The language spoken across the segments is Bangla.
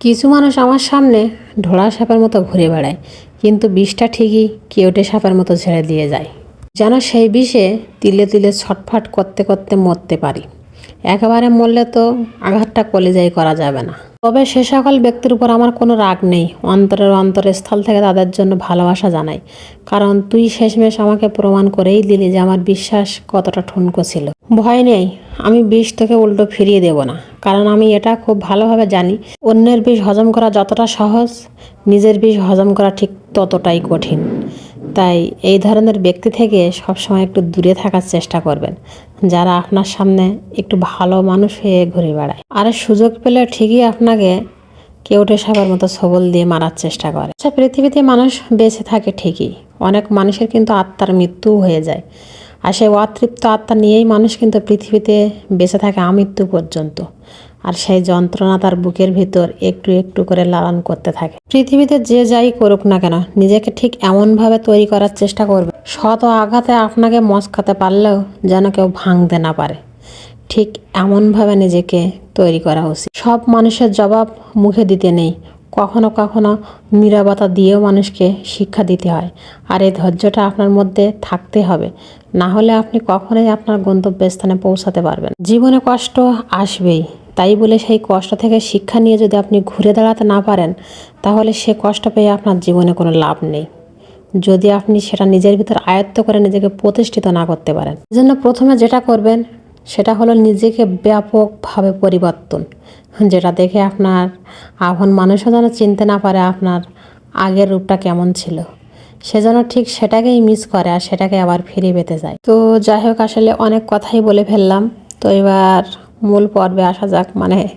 কিছু মানুষ আমার সামনে ঢোড়া সাপের মতো ঘুরে বেড়ায়, কিন্তু বিষটা ঠিকই কেউটে সাপের মতো ছেড়ে দিয়ে যায়। যেন সেই বিষে তিলে তিলে ছটফট করতে করতে মরতে পারি। একেবারে মরলে তো আঘাতটা কলেজাই করা যাবে না। তবে সে সকল ব্যক্তির উপর আমার কোনো রাগ নেই। অন্তরের অন্তরস্থল থেকে তাদের জন্য ভালোবাসা জানাই। কারণ তুই শেষমেশ আমাকে প্রমাণ করেই দিলি যে আমার বিশ্বাস কতটা ঠুনকো ছিল। ভয় নেই, আমি বিষ তোকে উল্টো ফিরিয়ে দেব না। কারণ আমি এটা খুব ভালোভাবে জানি, অন্যের বিষ হজম করা যতটা সহজ, নিজের বিষ হজম করা ঠিক ততটাই কঠিন। তাই এই ধরনের ব্যক্তি থেকে সবসময় একটু দূরে থাকার চেষ্টা করবেন। যারা আপনার সামনে একটু ভালো মানুষ হয়ে ঘুরে বেড়ায়। আর সুযোগ পেলে ঠিকই আপনাকে কেউ কেউটে সাপের মতো সবল দিয়ে মারার চেষ্টা করে। আচ্ছা পৃথিবীতে মানুষ বেঁচে থাকে ঠিকই। অনেক মানুষের কিন্তু আত্মার মৃত্যু হয়ে যায়। আর সেই অতৃপ্ত আত্মা নিয়েই মানুষ কিন্তু পৃথিবীতে বেঁচে থাকে আমৃত্যু পর্যন্ত। আর সেই যন্ত্রণা তার বুকের ভিতর একটু একটু করে লালন করতে থাকে। পৃথিবীতে যে যাই করুক না কেন, নিজেকে ঠিক এমনভাবে তৈরি করার চেষ্টা করবে। শত আঘাতে আপনাকে মস্কাতে পারলেও যেন কেউ ভাঙতে না পারে। ঠিক এমনভাবে নিজেকে তৈরি করা উচিত। সব মানুষের জবাব মুখে দিতে নেই। কখনো কখনো নিরবতা দিয়েও মানুষকে শিক্ষা দিতে হয়। আর এই ধৈর্যটা আপনার মধ্যে থাকতে হবে। না হলে আপনি কখনোই আপনার গন্তব্যস্থানে পৌঁছাতে পারবেন জীবনে কষ্ট আসবেই। তাই বলে সেই কষ্ট থেকে শিক্ষা নিয়ে যদি আপনি ঘুরে দাঁড়াতে না পারেন, তাহলে সে কষ্ট পেয়ে আপনার জীবনে কোনো লাভ নেই। যদি আপনি সেটা নিজের ভিতর আয়ত্ত করে নিজেকে প্রতিষ্ঠিত না করতে পারেন। জন্য প্রথমে যেটা করবেন, সেটা হলো নিজেকে ব্যাপকভাবে পরিবর্তন, যেটা দেখে আপনার আপন মানুষও যেন চিনতে না পারে আপনার আগের রূপটা কেমন ছিল। সে যেন ঠিক সেটাকেই মিস করে আর সেটাকে আবার ফিরে পেতে যায় তো যাই হোক, আসলে অনেক কথাই বলে ফেললাম। তো এবার মূল পর্বে আসা যাক। মানে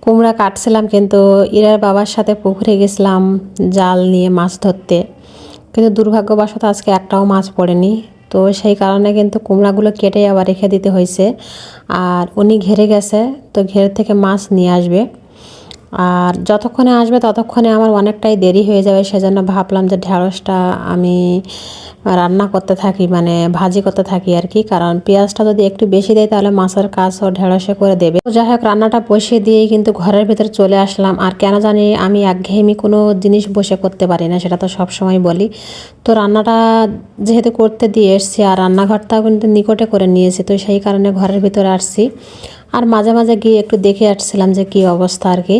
কুমড়া কাটছিলাম কিন্তু ইরার বাবার সাথে পুকুরে গেছিলাম জাল নিয়ে মাছ ধরতে। কিন্তু দুর্ভাগ্যবশত আজকে একটাও মাছ পড়েনি। তো সেই কারণে কিন্তু কুমড়াগুলো কেটে আবার রেখে দিতে হয়েছে। আর উনি ঘেরে গেছে, তো ঘের থেকে মাছ নিয়ে আসবে। আর যতক্ষণে আসবে ততক্ষণে আমার অনেকটাই দেরি হয়ে যাবে। সেজন্য ভাবলাম যে ঢ্যাঁড়সটা আমি রান্না করতে থাকি মানে ভাজি করতে থাকি আর কি। কারণ পেঁয়াজটা যদি একটু বেশি দেয় তাহলে মাছের কাজও ঢেঁড়সে করে দেবে। যাই হোক, রান্নাটা বসিয়ে দিয়েই কিন্তু ঘরের ভিতরে চলে আসলাম। আর কেন জানি আমি একঘেয়েমি কোনো জিনিস বসে করতে পারি না, সেটা তো সব সময় বলি। তো রান্নাটা যেহেতু করতে দিয়ে এসছি আর রান্নাঘরটাও কিন্তু নিকটে করে নিয়েছি, তো সেই কারণে ঘরের ভিতরে আসছি। আর মাঝে মাঝে গিয়ে একটু দেখে আসছিলাম যে কী অবস্থা আর কি।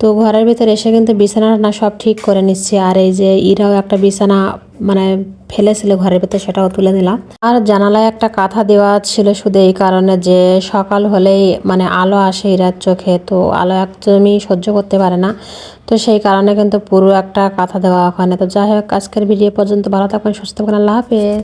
তো ঘরের ভিতরে এসে কিন্তু বিছানাটা না সব ঠিক করে নিচ্ছি। আর এই যে ইরাও একটা বিছানা মানে ফেলেছিল ঘরের ভিতরে সেটাও তুলে নিলাম। আর জানালায় একটা কাঁথা দেওয়া ছিল শুধু এই কারণে যে সকাল হলেই মানে আলো আসে ইরার চোখে, তো আলো একদমই সহ্য করতে পারে না। তো সেই কারণে কিন্তু পুরো একটা কাঁথা দেওয়া ওখানে। তো যাই হোক, আজকের ভিডিও পর্যন্ত ভালো থাকবেন সুস্থ থাকবেন আল্লাহ হাফেজ।